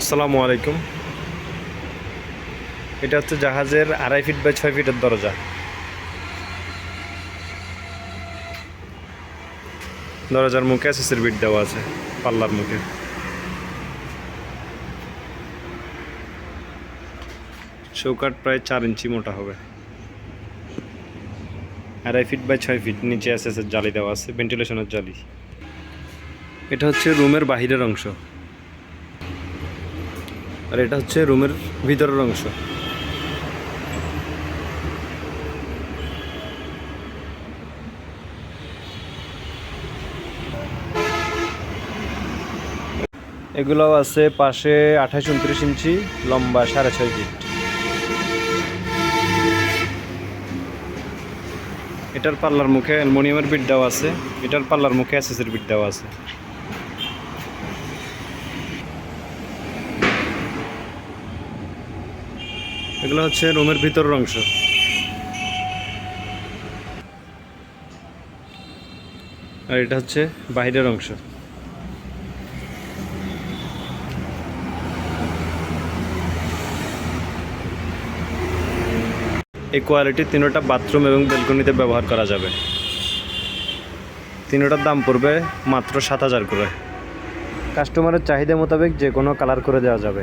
আসসালামু আলাইকুম। এটা হচ্ছে জাহাজের আড়াই ফিট বাই ছয় ফিটের দরজা। দরজার মুখে এসএসের বিট দেওয়া আছে, পাল্লার মুখে। চৌকাট প্রায় চার ইঞ্চি মোটা হবে। আড়াই ফিট বাই ছয় ফিট নিচে এসএসের জালি দেওয়া আছে ভেন্টিলেশনের জালি। এটা হচ্ছে রুমের বাহিরের অংশ। আর এটা হচ্ছে রুমের ভিতরের অংশ। এগুলোও আছে পাশে আঠাশ উনত্রিশ ইঞ্চি, লম্বা সাড়ে ছয় ফিট। এটার পাল্লার মুখে অ্যালমোনিয়ামের বিট আছে, এটার পাল্লার মুখে অ্যাসেসের বিট আছে। এগুলো হচ্ছে রুমের ভিতরের অংশ। আর এটা হচ্ছে বাইরের অংশ। এই কোয়ালিটির তিনোটা বাথরুম এবং বেলকনিতে ব্যবহার করা যাবে। তিনোটার দাম পড়বে মাত্র সাত হাজার করে। কাস্টমারের চাহিদা মোতাবেক যে কোনো কালার করে দেওয়া যাবে।